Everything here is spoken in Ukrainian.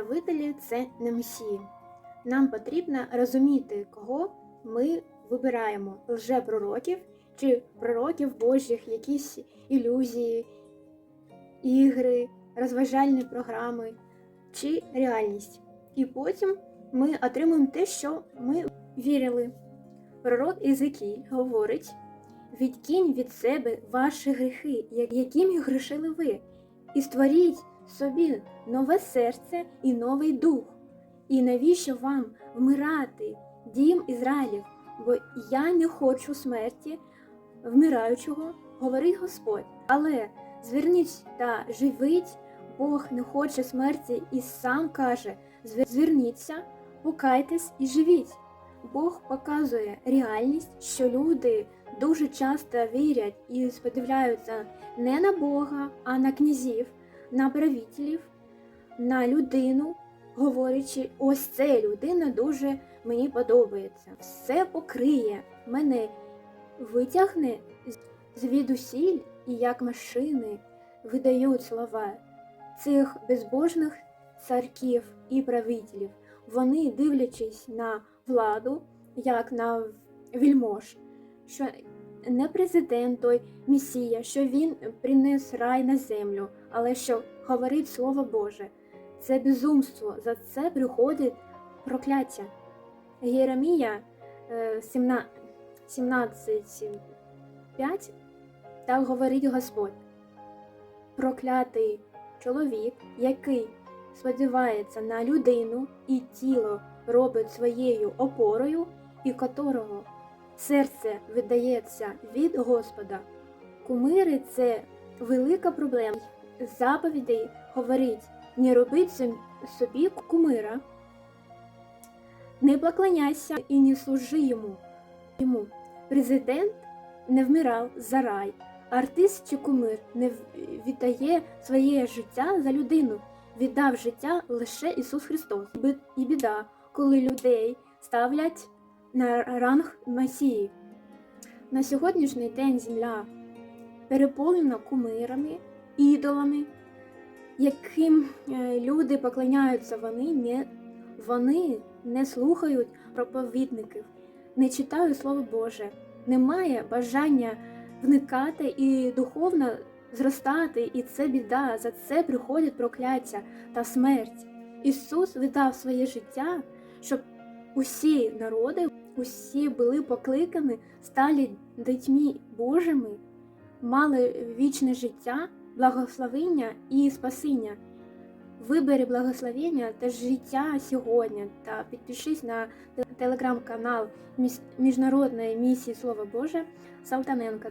правителі це не месії. Нам потрібно розуміти, кого ми вибираємо лжепророків чи пророків Божих, якісь ілюзії, ігри, розважальні програми чи реальність. І потім ми отримуємо те, що ми вірили. Пророк Ізекіль говорить: відкинь від себе ваші гріхи, якими грішили ви, і створіть собі нове серце і новий дух. І навіщо вам вмирати, дім Ізраїлів? Бо я не хочу смерті вмираючого, говорить Господь. Але зверніть та живіть, Бог не хоче смерті і сам каже: зверніться, покайтесь і живіть. Бог показує реальність, що люди дуже часто вірять і сподіваються не на Бога, а на князів, на правителів, на людину, говорячи, ось ця людина дуже мені подобається. Все покриє мене, витягне звідусіль і як машини видають слова цих безбожних царків і правителів. Вони, дивлячись на владу, як на вільмож, що не президент той Месія, що він приніс рай на землю, але що говорить Слово Боже. Це безумство, за це приходить прокляття. Єремія е, 17.5 так говорить Господь. Проклятий чоловік, який сподівається на людину і тіло робить своєю опорою, і котрого серце видається від Господа. Кумири це велика проблема. Заповідей говорить не робіть собі кумира, не поклоняйся і не служи йому. йому. Президент не вмирав за рай, артист чи кумир не віддає своє життя за людину, віддав життя лише Ісус Христос. І біда, коли людей ставлять на ранг Месії. На сьогоднішній день земля переповнена кумирами, ідолами, яким е, люди поклоняються, вони не, вони не слухають проповідників, не читають Слово Боже, немає бажання вникати і духовно зростати, і це біда. За це приходить прокляття та смерть. Ісус віддав своє життя, щоб усі народи, усі були покликані, стали дітьми Божими, мали вічне життя, благословення і спасіння. Вибери благословення та життя сьогодні та підпишись на телеграм-канал Міжнародної місії Слова Боже Салтаненка.